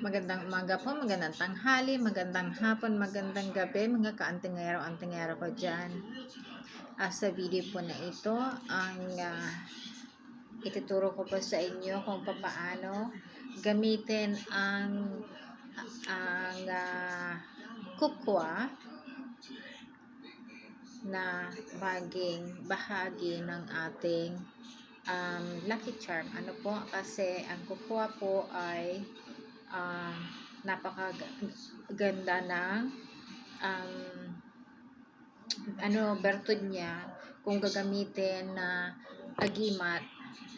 Magandang umaga po, magandang tanghali, magandang hapon, magandang gabi, mga kaantingero-antingero ko dyan. Ah, sa video po na ito, ang ah, ituturo ko po sa inyo kung paano gamitin ang ang uh, kukwa na baging bahagi ng ating um, lucky charm. Ano po? Kasi ang kukwa po ay uh, napakaganda ng um, ano, bertud niya kung gagamitin na agimat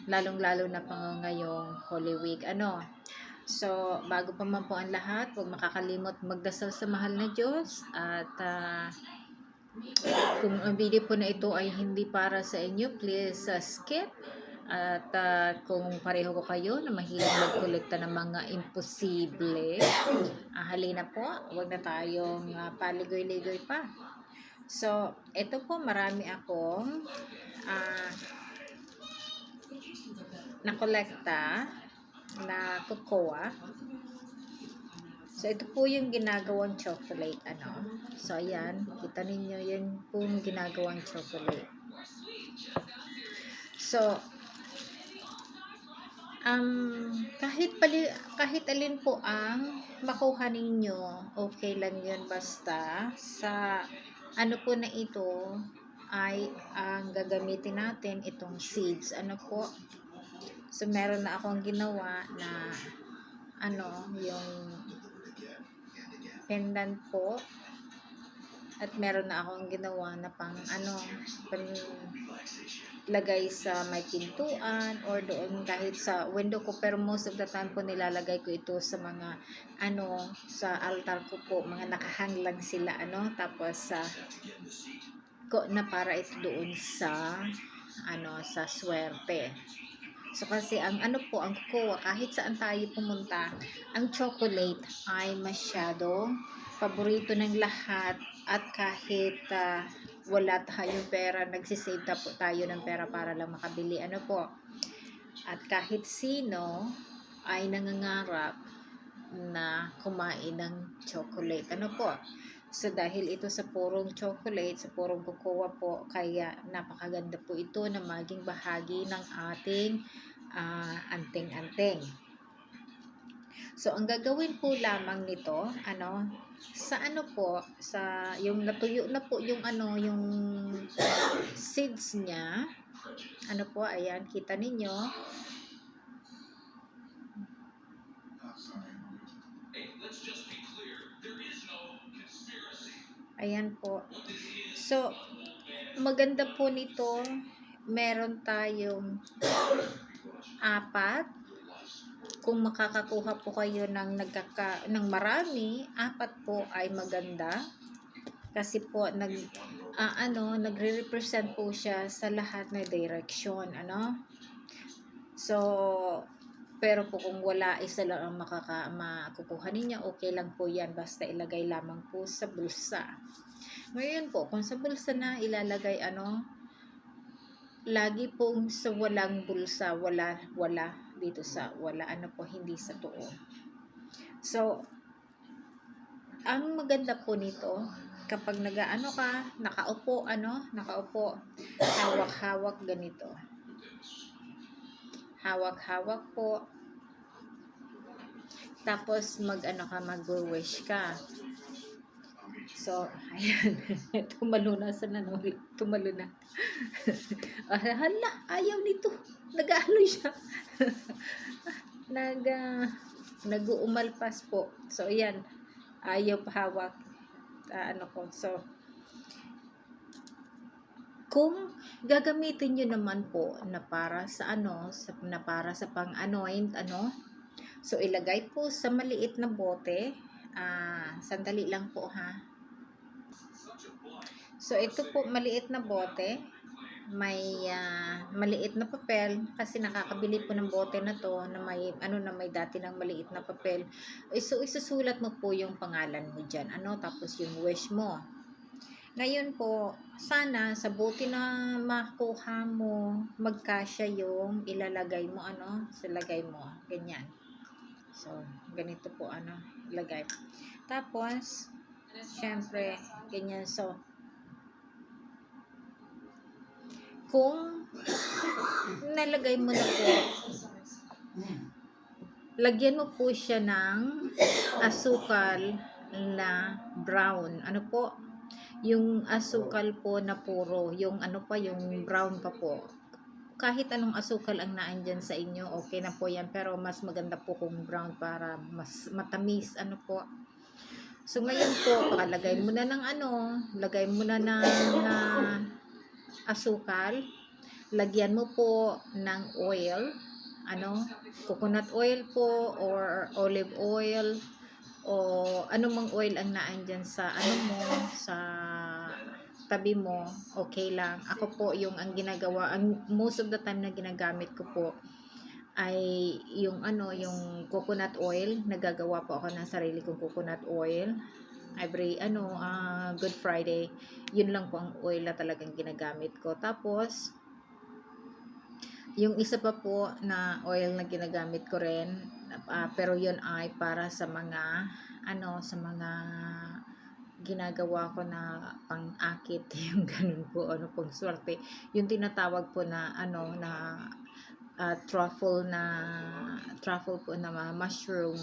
lalong-lalo na pa ngayong Holy Week. Ano? So, bago pa man po ang lahat, huwag makakalimot magdasal sa mahal na Diyos at uh, kung ang video po na ito ay hindi para sa inyo, please uh, skip at uh, kung pareho ko kayo na mahilig magkolekta ng mga imposible, uh, halina po, huwag na tayong uh, paligoy-ligoy pa. So, ito po marami akong uh, nakolekta na cocoa. So, ito po yung ginagawang chocolate, ano. So, ayan, kita ninyo, yan po yung ginagawang chocolate. So, um, kahit pali, kahit alin po ang makuha ninyo, okay lang yun basta sa ano po na ito ay ang gagamitin natin itong seeds. Ano po? So, meron na akong ginawa na ano, yung pendant po at meron na akong ginawa na pang ano, pang lagay sa may pintuan or doon kahit sa window ko. Pero most of the time po nilalagay ko ito sa mga ano sa altar ko po. Mga nakahang lang sila ano. Tapos sa uh, ko na para ito doon sa ano sa swerte So kasi ang ano po, ang kukuha, kahit saan tayo pumunta, ang chocolate ay masyado paborito ng lahat at kahit uh, wala tayong pera, nagsisave na po tayo ng pera para lang makabili. Ano po? At kahit sino ay nangangarap na kumain ng chocolate. Ano po? So, dahil ito sa purong chocolate, sa purong cocoa po, kaya napakaganda po ito na maging bahagi ng ating uh, anting-anting. So, ang gagawin po lamang nito, ano, sa ano po, sa yung natuyo na po yung ano, yung seeds niya. Ano po, ayan, kita ninyo. Ayan po. So, maganda po nito, meron tayong apat kung makakakuha po kayo ng nagkaka ng marami, apat po ay maganda. Kasi po nag uh, ano, nagre-represent po siya sa lahat ng direction, ano? So, pero po kung wala isa lang ang makaka makukuha niya, okay lang po 'yan basta ilagay lamang po sa bulsa. Ngayon po, kung sa bulsa na ilalagay ano, lagi pong sa walang bulsa, wala wala dito sa wala ano po hindi sa tuo. So ang maganda po nito kapag nagaano ka, nakaupo ano, nakaupo, hawak-hawak ganito. Hawak-hawak po. Tapos mag-ano ka, mag-wish ka. So, ayan. Tumalo na sa nanori. Tumalo na. ah, hala, ayaw nito. Nag-ano siya. Nag, uh, nag-uumalpas po. So, ayan. Ayaw pahawak. Uh, ano ko. So, kung gagamitin nyo naman po na para sa ano, sa, na para sa pang-anoint, ano, so ilagay po sa maliit na bote, ah, sandali lang po ha, So, ito po, maliit na bote. May uh, maliit na papel kasi nakakabili po ng bote na to na may ano na may dati ng maliit na papel. So isusulat mo po yung pangalan mo diyan. Ano tapos yung wish mo. Ngayon po, sana sa bote na makuha mo, magkasya yung ilalagay mo ano, sa lagay mo. Ganyan. So, ganito po ano, lagay. Tapos, syempre, ganyan. So, kung nalagay mo na po, lagyan mo po siya ng asukal na brown. Ano po? Yung asukal po na puro. Yung ano pa, yung brown pa po. Kahit anong asukal ang naandyan sa inyo, okay na po yan. Pero mas maganda po kung brown para mas matamis. Ano po? So ngayon po, pakalagay mo na ng ano, lagay mo na ng na asukal. Lagyan mo po ng oil. Ano? Coconut oil po or olive oil o anumang oil ang naandyan sa ano mo sa tabi mo okay lang. Ako po yung ang ginagawa ang most of the time na ginagamit ko po ay yung ano yung coconut oil. Nagagawa po ako ng sarili kong coconut oil every ano ah, good friday. Yun lang po ang oil na talagang ginagamit ko. Tapos yung isa pa po na oil na ginagamit ko rin ah, pero yun ay para sa mga ano sa mga ginagawa ko na pang-akit yung ganun po ano pong swerte. Yung tinatawag po na ano na ah, truffle na truffle po na mushroom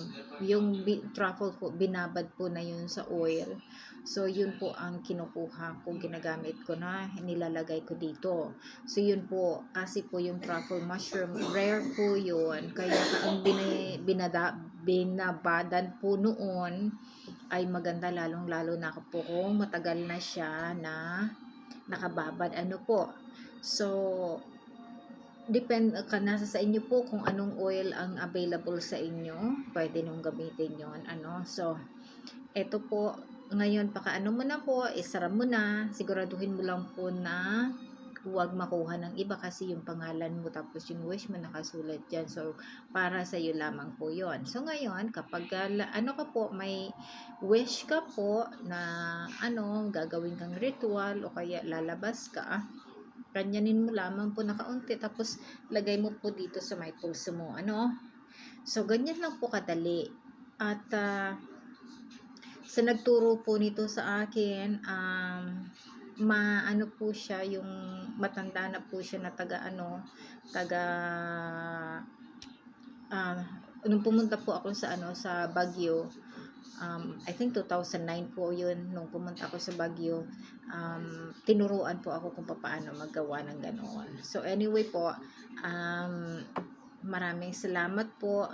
yung bi- truffle po binabad po na yun sa oil. So yun po ang kinukuha ko ginagamit ko na nilalagay ko dito. So yun po kasi po yung truffle mushroom. Rare po yun kaya ang bina, binada, binabadan po noon ay maganda lalong lalo na po kung matagal na siya na nakababad. Ano po? So depend ka nasa sa inyo po kung anong oil ang available sa inyo. Pwede nung gamitin yon ano? So eto po ngayon pakaano mo na po isara mo na. Siguraduhin mo lang po na huwag makuha ng iba kasi yung pangalan mo tapos yung wish mo nakasulat dyan. So para sa iyo lamang po yon so ngayon kapag ah, ano ka po may wish ka po na ano gagawin kang ritual o kaya lalabas ka kanyanin mo lamang po na kaunti tapos lagay mo po dito sa may pulso mo ano? So ganyan lang po kadali. At ah, sa nagturo po nito sa akin um, maano po siya yung matanda na po siya na taga ano taga ah, nung pumunta po ako sa ano sa Baguio um, I think 2009 po yun nung pumunta ako sa Baguio. Um, tinuruan po ako kung paano maggawa ng ganoon so anyway po um, maraming salamat po